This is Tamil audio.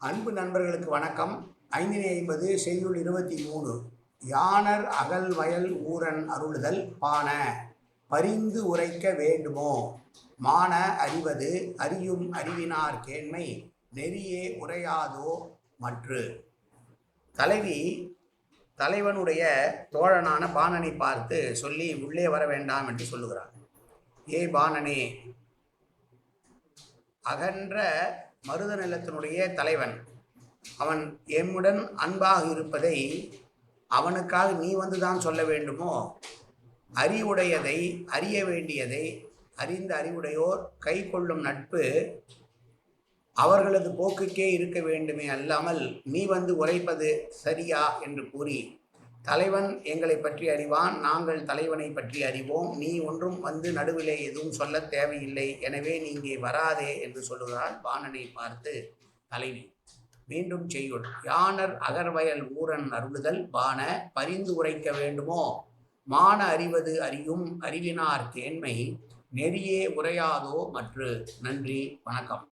அன்பு நண்பர்களுக்கு வணக்கம். ஐந்தினை ஐம்பது செய்யுள் இருபத்தி மூணு. யானர் அகல் வயல் ஊரன் அருளுதல் பான. பரிந்து உரைக்க வேண்டுமோ? மான அறிவது அறியும் அறிவினார் கேண்மை. நெறியே உரையாதோ மற்று? தலைவி தலைவனுடைய தோழனான பாணனை பார்த்து சொல்லி உள்ளே வர வேண்டாம் என்று சொல்லுகிறார் ஏ பாணனே அகன்ற மருத நிலத்தினுடைய தலைவன். அவன் எம்முடன் அன்பாக இருப்பதை அவனுக்காக நீ வந்து தான் சொல்ல வேண்டுமோ? அறிவுடையதை அறிய வேண்டியதை அறிந்த அறிவுடையோர் கை கொள்ளும் நட்பு அவர்களது போக்குக்கே இருக்க வேண்டுமே அல்லாமல் நீ வந்து உரைப்பது சரியா? என்று கூறி தலைவன் எங்களை பற்றி அறிவான் நாங்கள் தலைவனை பற்றி அறிவோம். நீ ஒன்றும் வந்து நடுவிலே எதுவும் சொல்ல தேவையில்லை. எனவே நீ இங்கே வராதே என்று சொல்லுகிறாள் பாணனை பார்த்து தலைவி. மீண்டும் செய்யுள். யானர் அகர்வயல் ஊரன் அருளுதல்? பான பரிந்து உரைக்க வேண்டுமோ? மான அறிவது அறியும் அறிவினார் தேன்மை. நெறியே உரையாதோ மற்று? நன்றி வணக்கம்.